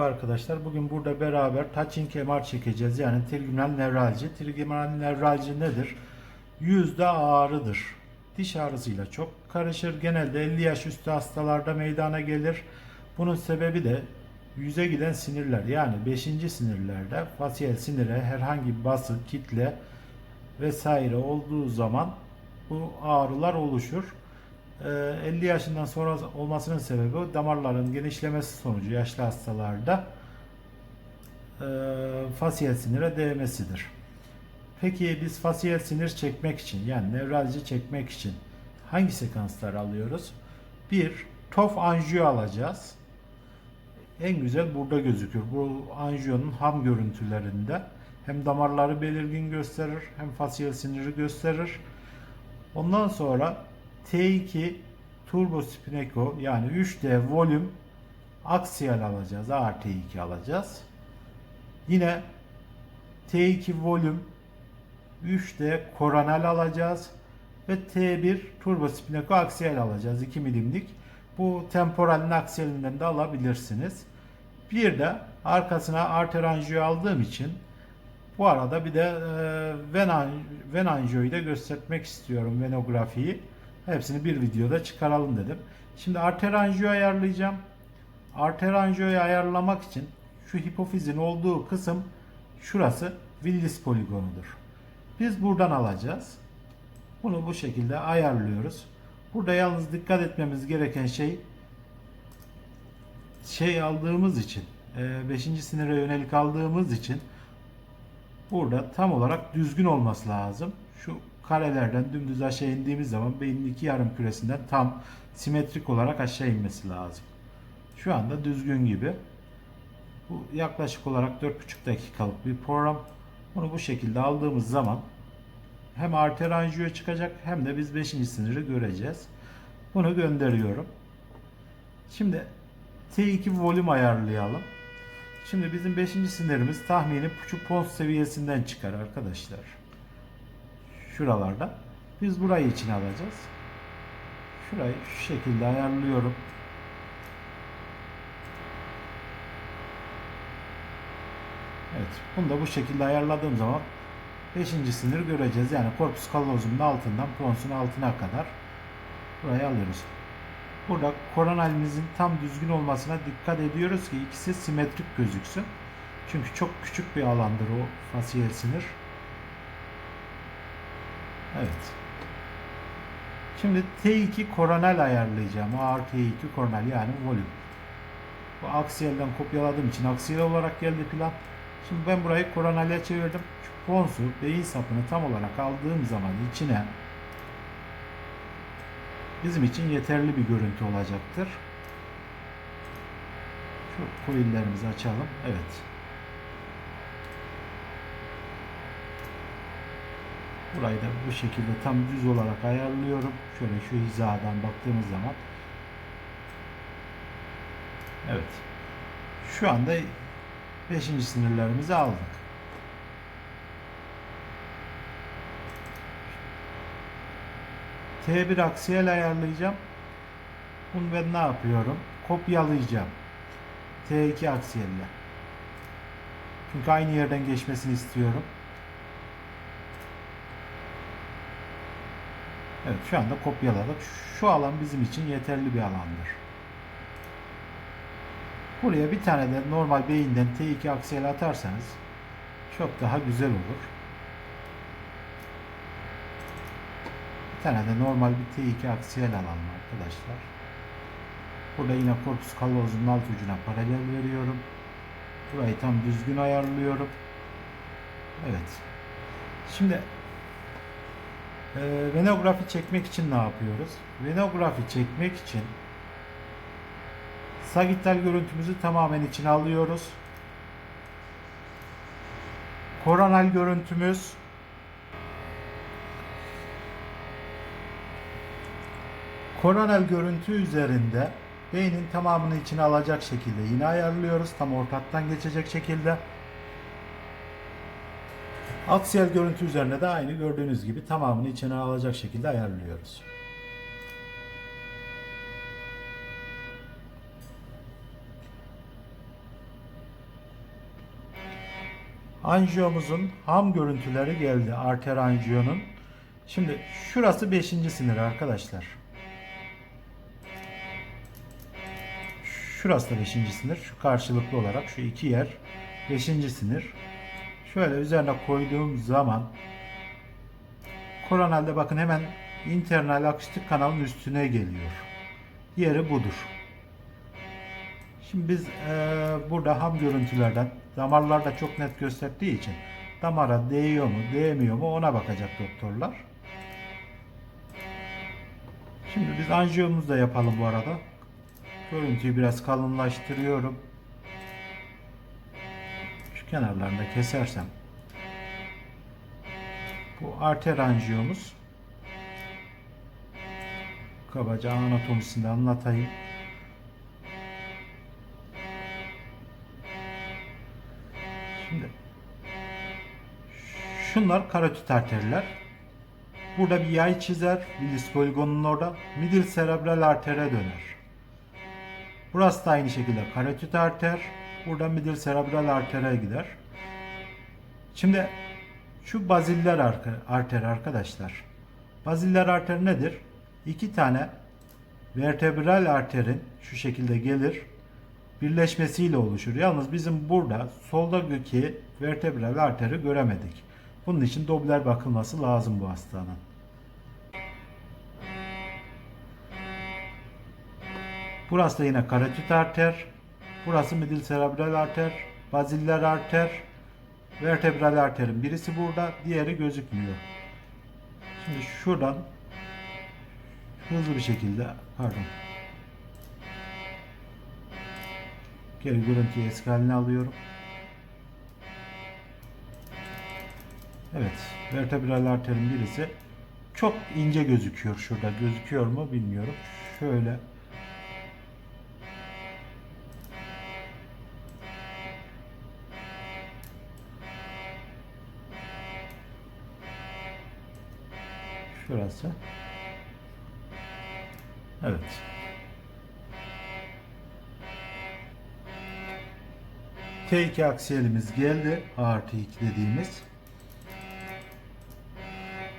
Merhaba arkadaşlar. Bugün burada beraber touching MR çekeceğiz. Yani trigeminal nevralji. Trigeminal nevralji nedir? Yüzde ağrıdır. Diş ağrısıyla çok karışır. Genelde 50 yaş üstü hastalarda meydana gelir. Bunun sebebi de yüze giden sinirler. Yani 5. sinirlerde fasyal sinire herhangi bir bası, kitle vesaire olduğu zaman bu ağrılar oluşur. Ee, 50 yaşından sonra olmasının sebebi damarların genişlemesi sonucu yaşlı hastalarda e, fasyal sinire değmesidir. Peki biz fasyal sinir çekmek için yani nevralji çekmek için hangi sekanslar alıyoruz? Bir, TOF anjiyo alacağız. En güzel burada gözükür. Bu anjiyonun ham görüntülerinde hem damarları belirgin gösterir hem fasyal siniri gösterir. Ondan sonra T2 turbo spineko yani 3D volüm aksiyal alacağız. AR T2 alacağız. Yine T2 volüm 3D koronal alacağız ve T1 turbo spineko aksiyal alacağız 2 milimlik. Bu temporalin aksiyalinden de alabilirsiniz. Bir de arkasına arter anjiyo aldığım için bu arada bir de e, ven, an- ven anjiyoyu da göstermek istiyorum venografiyi. Hepsini bir videoda çıkaralım dedim. Şimdi arter anjiyo ayarlayacağım. Arter anjiyoyu ayarlamak için şu hipofizin olduğu kısım şurası Willis poligonudur. Biz buradan alacağız. Bunu bu şekilde ayarlıyoruz. Burada yalnız dikkat etmemiz gereken şey şey aldığımız için 5. sinire yönelik aldığımız için burada tam olarak düzgün olması lazım. Şu karelerden dümdüz aşağı indiğimiz zaman beynin iki yarım küresinden tam simetrik olarak aşağı inmesi lazım. Şu anda düzgün gibi. Bu yaklaşık olarak 4,5 dakikalık bir program. Bunu bu şekilde aldığımız zaman hem arter anjiyo çıkacak hem de biz 5. siniri göreceğiz. Bunu gönderiyorum. Şimdi T2 volüm ayarlayalım. Şimdi bizim 5. sinirimiz tahmini buçuk pons seviyesinden çıkar arkadaşlar. Şuralarda. Biz burayı için alacağız. Şurayı şu şekilde ayarlıyorum. Evet. Bunu da bu şekilde ayarladığım zaman 5. sinir göreceğiz. Yani korpus kallozumun altından ponsun altına kadar burayı alıyoruz. Burada koronalimizin tam düzgün olmasına dikkat ediyoruz ki ikisi simetrik gözüksün. Çünkü çok küçük bir alandır o fasyal sinir. Evet. Şimdi T2 koronal ayarlayacağım. Ağır T2 koronal yani volüm. Bu aksiyelden kopyaladığım için aksiyel olarak geldi plan. Şimdi ben burayı koronale çevirdim. Ponsu beyin sapını tam olarak aldığım zaman içine bizim için yeterli bir görüntü olacaktır. Şu coillerimizi açalım. Evet. Burayı da bu şekilde tam düz olarak ayarlıyorum. Şöyle şu hizadan baktığımız zaman. Evet. Şu anda 5. sinirlerimizi aldık. T1 aksiyel ayarlayacağım. Bunu ben ne yapıyorum? Kopyalayacağım. T2 aksiyelle. Çünkü aynı yerden geçmesini istiyorum. Evet şu anda kopyaladık. Şu alan bizim için yeterli bir alandır. Buraya bir tane de normal beyinden T2 aksiyel atarsanız çok daha güzel olur. Bir tane de normal bir T2 aksiyel alalım arkadaşlar. Burada yine korpus kallozunun alt ucuna paralel veriyorum. Burayı tam düzgün ayarlıyorum. Evet. Şimdi e, venografi çekmek için ne yapıyoruz? Venografi çekmek için sagittal görüntümüzü tamamen içine alıyoruz. Koronal görüntümüz koronal görüntü üzerinde beynin tamamını içine alacak şekilde yine ayarlıyoruz. Tam ortaktan geçecek şekilde. Aksiyel görüntü üzerine de aynı gördüğünüz gibi tamamını içine alacak şekilde ayarlıyoruz. Anjiyomuzun ham görüntüleri geldi. Arter anjiyonun. Şimdi şurası 5. sinir arkadaşlar. Şurası da 5. sinir. Şu karşılıklı olarak şu iki yer 5. sinir. Şöyle üzerine koyduğum zaman koronalde bakın hemen internal akustik kanalın üstüne geliyor. Yeri budur. Şimdi biz eee, burada ham görüntülerden damarlarda çok net gösterdiği için damara değiyor mu değmiyor mu ona bakacak doktorlar. Şimdi biz anjiyomuzu da yapalım bu arada. Görüntüyü biraz kalınlaştırıyorum. Şu kenarlarını da kesersem. Bu arter anjiyomuz. Kabaca anatomisini anlatayım. Şimdi şunlar karotit arterler. Burada bir yay çizer, Willis poligonunun orada. Middle serebral artere döner. Burası da aynı şekilde karotit arter. Burada middle serebral artere gider. Şimdi şu baziller arter arkadaşlar. Baziller arter nedir? İki tane vertebral arterin şu şekilde gelir birleşmesiyle oluşur. Yalnız bizim burada soldaki vertebral arteri göremedik. Bunun için Doppler bakılması lazım bu hastanın. Burası da yine karotit arter. Burası middle serebral arter, baziller arter, vertebral arterin birisi burada, diğeri gözükmüyor. Şimdi şuradan hızlı bir şekilde pardon. Geri görüntüyü eski haline alıyorum. Evet, vertebral arterin birisi çok ince gözüküyor şurada. Gözüküyor mu bilmiyorum. Şöyle Şurası. Evet. T2 aksiyelimiz geldi. Artı 2 dediğimiz.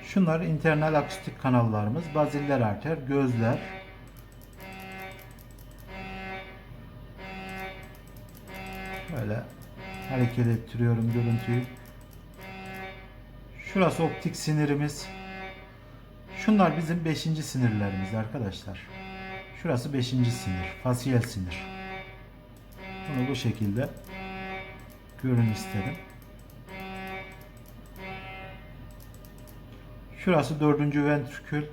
Şunlar internal akustik kanallarımız. Baziller arter, gözler. Böyle hareket ettiriyorum görüntüyü. Şurası optik sinirimiz. Şunlar bizim 5. sinirlerimiz arkadaşlar. Şurası 5. sinir, fasiyel sinir. Bunu bu şekilde görün istedim. Şurası dördüncü ventrikül.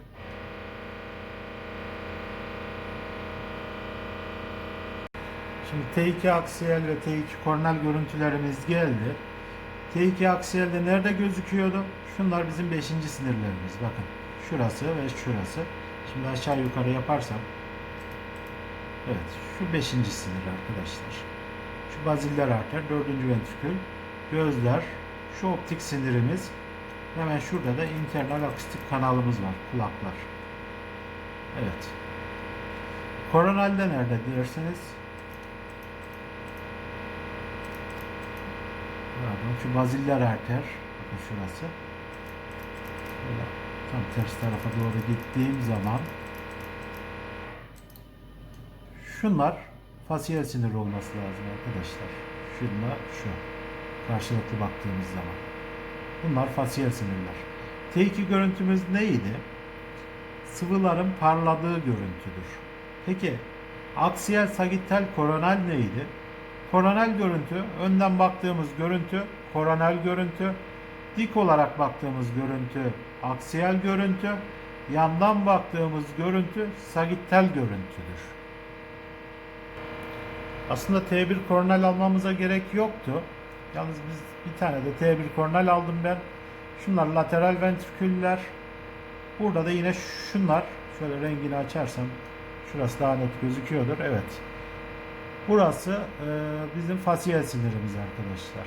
Şimdi T2 aksiyel ve T2 kornal görüntülerimiz geldi. T2 aksiyelde nerede gözüküyordu? Şunlar bizim 5. sinirlerimiz. Bakın şurası ve şurası. Şimdi aşağı yukarı yaparsam Evet şu 5. sinir arkadaşlar. Şu baziller arter, 4. ventrikül, gözler, şu optik sinirimiz. Hemen şurada da internal akustik kanalımız var, kulaklar. Evet. Koronalde nerede derseniz Pardon, şu baziller arter. Bakın şurası. Böyle tam ters tarafa doğru gittiğim zaman şunlar fasiyel sinir olması lazım arkadaşlar. Şunla şu. Karşılıklı baktığımız zaman. Bunlar fasiyel sinirler. T2 görüntümüz neydi? Sıvıların parladığı görüntüdür. Peki aksiyel sagittal koronal neydi? Koronal görüntü, önden baktığımız görüntü, koronal görüntü, dik olarak baktığımız görüntü, aksiyel görüntü, yandan baktığımız görüntü, sagittal görüntüdür. Aslında T1 koronal almamıza gerek yoktu. Yalnız biz bir tane de T1 koronal aldım ben. Şunlar lateral ventriküller. Burada da yine şunlar. Şöyle rengini açarsam şurası daha net gözüküyordur. Evet. Burası e, bizim fasiyel sinirimiz arkadaşlar.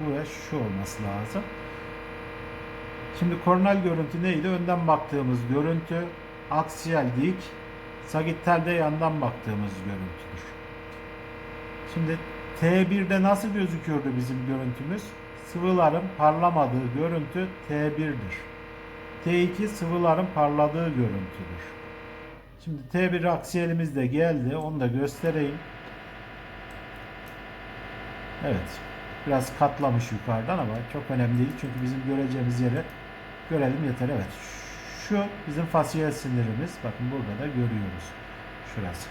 Buraya şu olması lazım. Şimdi koronal görüntü neydi? Önden baktığımız görüntü, aksiyel dik, sagittalde yandan baktığımız görüntüdür. Şimdi T1'de nasıl gözüküyordu bizim görüntümüz? sıvıların parlamadığı görüntü T1'dir. T2 sıvıların parladığı görüntüdür. Şimdi T1 aksiyelimiz de geldi. Onu da göstereyim. Evet. Biraz katlamış yukarıdan ama çok önemli değil. Çünkü bizim göreceğimiz yere görelim yeter. Evet. Şu bizim fasyal sinirimiz. Bakın burada da görüyoruz. Şurası.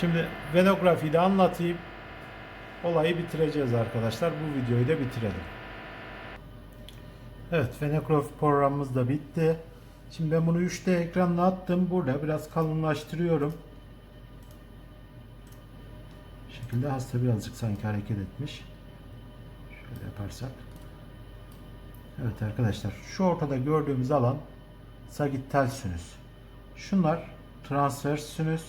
Şimdi venografiyi de anlatayım. Olayı bitireceğiz arkadaşlar. Bu videoyu da bitirelim. Evet, venografi programımız da bitti. Şimdi ben bunu 3D ekranına attım. Burada biraz kalınlaştırıyorum. Şekilde hasta birazcık sanki hareket etmiş. Şöyle yaparsak. Evet arkadaşlar, şu ortada gördüğümüz alan sagittal sinüs. Şunlar transvers sinüs.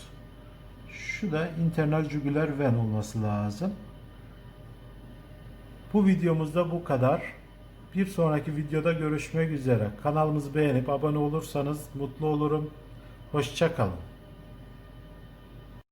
Şu da internal jugüler ven olması lazım. Bu videomuzda bu kadar. Bir sonraki videoda görüşmek üzere. Kanalımızı beğenip abone olursanız mutlu olurum. Hoşçakalın.